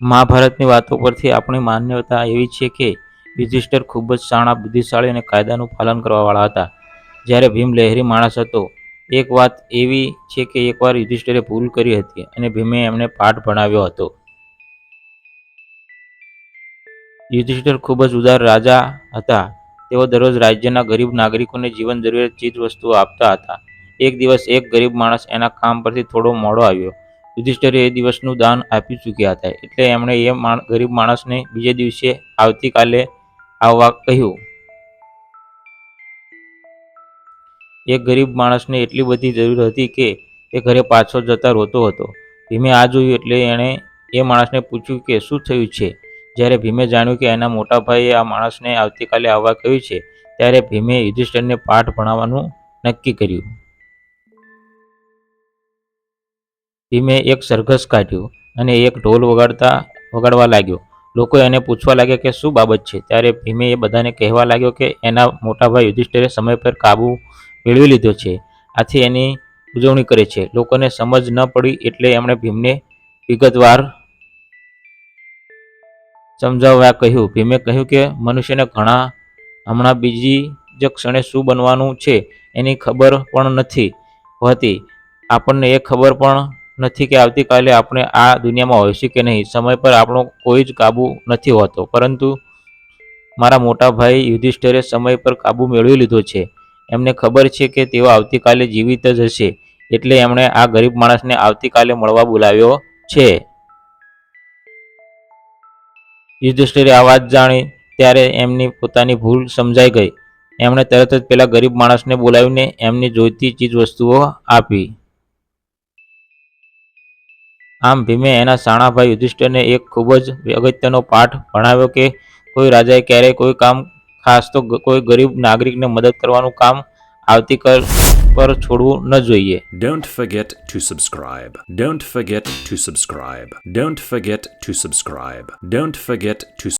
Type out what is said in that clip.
મહાભારતની વાતો પરથી આપણી માન્યતા એવી છે કે યુધિષ્ઠર ખૂબ જ શાણા, બુદ્ધિશાળી અને કાયદાનું પાલન કરવાવાળા હતા. જ્યારે ભીમ લહેરી માણસ હતો, એક વાત એવી છે કે એકવાર યુધિષ્ઠિરે ભૂલ કરી હતી અને ભીમે એમને પાઠ ભણાવ્યો હતો. યુધિષ્ઠિર ખૂબ જ ઉદાર રાજા હતા. તેઓ દરરોજ રાજ્યના ગરીબ નાગરિકોને જીવન જરૂરિયાત ચીજ વસ્તુઓ આપતા હતા. એક દિવસ એક ગરીબ માણસ એના કામ પરથી થોડો મોડો આવ્યો. યુધિષ્ઠિરે એ દિવસનું દાન આપી ચૂક્યા હતા. એટલે એમણે એ ગરીબ માણસને બીજે દિવસે આવતીકાલે આવવા કહ્યું. એ ગરીબ માણસને એટલી બધી જરૂર હતી કે એ ઘરે પાછો જતા રોતો હતો. ભીમે આ જોયું એટલે એણે એ માણસને પૂછ્યું કે શું થયું છે? જ્યારે ભીમે જાણ્યું કે એના મોટા ભાઈએ આ માણસને આવતીકાલે આવવા કહ્યું છે, ત્યારે ભીમે યુધિષ્ઠરને પાઠ ભણાવવાનું નક્કી કર્યું. ભીમે એક સરઘસ કાઢ્યું અને એક ઢોલ વગાડતા, વગાડવા લાગ્યો. લોકો એને પૂછવા લાગ્યા કે શું બાબત છે? ત્યારે ભીમે એ બધાને કહેવા લાગ્યો કે એના મોટા ભાઈ યુધિષ્ઠિરે સમય પર કાબુ મેળવી લીધો છે. આથી એની ઉજવણી કરે છે. લોકોને સમજ ન પડી એટલે એમણે ભીમને વિગતવાર સમજાવવા કહ્યું. ભીમે કહ્યું કે, મનુષ્યને ઘણા, હમણાં બીજી જ ક્ષણે શું બનવાનું છે? એની ખબર પણ નથી હોતી. આપણને એ ખબર પણ નથી કે આવતીકાલે આપણે આ દુનિયામાં હોઈશું કે નહીં. સમય પર આપણો કોઈ જ કાબુ નથી હોતો. પરંતુ મારા મોટા ભાઈ યુધિષ્ઠિરે સમય પર કાબુ મેળવી લીધો છે. એમને ખબર છે કે તેઓ આવતીકાલે જીવિત જ હશે. એટલે એમણે આ ગરીબ માણસને આવતીકાલે મળવા બોલાવ્યો છે. યુધિષ્ઠિરે આ વાત જાણી ત્યારે એમની પોતાની ભૂલ સમજાઈ ગઈ. એમણે તરત જ પેલા ગરીબ માણસને બોલાવીને એમની જોઈતી ચીજ વસ્તુઓ આપી. આમ ભીમે એના સાણાભાઈ યુધિષ્ઠિરને એક ખૂબ જ અગત્યનો પાઠ ભણાવ્યો કે કોઈ રાજાએ ક્યારેય કોઈ કામ ખાસ તો કોઈ ગરીબ નાગરિકને મદદ કરવાનું કામ આવતીકાલ પર છોડવું ન જોઈએ. Don't forget to subscribe don't forget to subscribe don't forget to subscribe don't forget to